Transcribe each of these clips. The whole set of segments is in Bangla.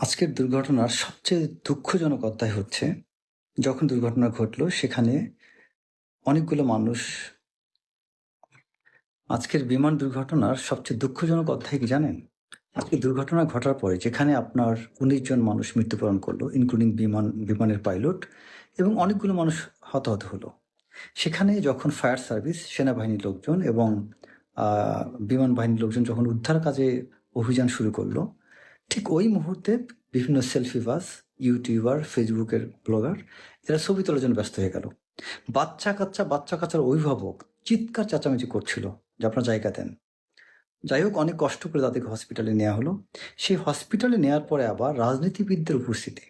আজকের দুর্ঘটনার সবচেয়ে দুঃখজনক অধ্যায় হচ্ছে, যখন দুর্ঘটনা ঘটলো, সেখানে অনেকগুলো মানুষ আজকের বিমান দুর্ঘটনার সবচেয়ে দুঃখজনক অধ্যায় কি জানেন? আজকে দুর্ঘটনা ঘটার পরে যেখানে আপনার উনিশ জন মানুষ মৃত্যুবরণ করল ইনক্লুডিং বিমান, বিমানের পাইলট এবং অনেকগুলো মানুষ হতাহত হলো। সেখানে যখন ফায়ার সার্ভিস সেনাবাহিনীর লোকজন এবং বিমান বাহিনীর লোকজন যখন উদ্ধার কাজে অভিযান শুরু করল ঠিক ওই মুহূর্তে বিভিন্ন সেলফি বাস ইউটিউবার ফেসবুকের ব্লগার এরা ছবি তোলার জন্য ব্যস্ত হয়ে গেল। বাচ্চা কাচ্চা, বাচ্চা কাচ্চার অভিভাবক চিৎকার চেঁচামেচি করছিল যে আপনার জায়গা দেন। যাই হোক, অনেক কষ্ট করে তাদেরকে হসপিটালে নেওয়া হলো। সেই হসপিটালে নেওয়ার পরে আবার রাজনীতিবিদদের উপস্থিতি।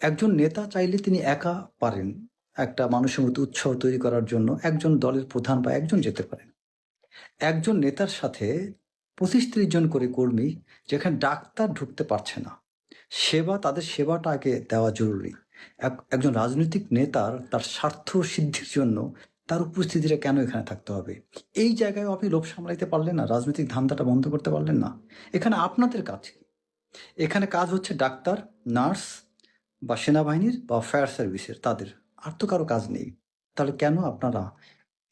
একজন নেতা চাইলে তিনি একা পারেন একটা মানুষের মধ্যে উৎসাহ তৈরি করার জন্য একজন দলের প্রধান বা একজন যেতে পারেন। একজন নেতার সাথে পঁচিশ ত্রিশ জন করে কর্মী যেখানে ডাক্তার ঢুকতে পারছে না। সেবা, তাদের সেবাটা আগে দেওয়া জরুরি। এক- একজন রাজনৈতিক নেতার তার স্বার্থ সিদ্ধির জন্য তার উপস্থিতিটা কেন এখানে থাকতে হবে? এই জায়গায় আপনি লোভ সামলাইতে পারলেন না, রাজনৈতিক ধান্দাটা বন্ধ করতে পারলেন না। এখানে আপনাদের কাজ কি? এখানে কাজ হচ্ছে ডাক্তার, নার্স বা সেনাবাহিনীর বা ফায়ার সার্ভিসের, তাদের। আর তো কারও কাজ নেই। তাহলে কেন আপনারা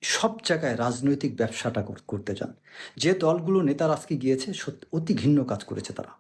সব জায়গায় রাজনৈতিক ব্যবসাটা করতে চান। যে দলগুলো নেতার আজকে গিয়েছে অতি ঘৃণ্য কাজ করেছে তারা।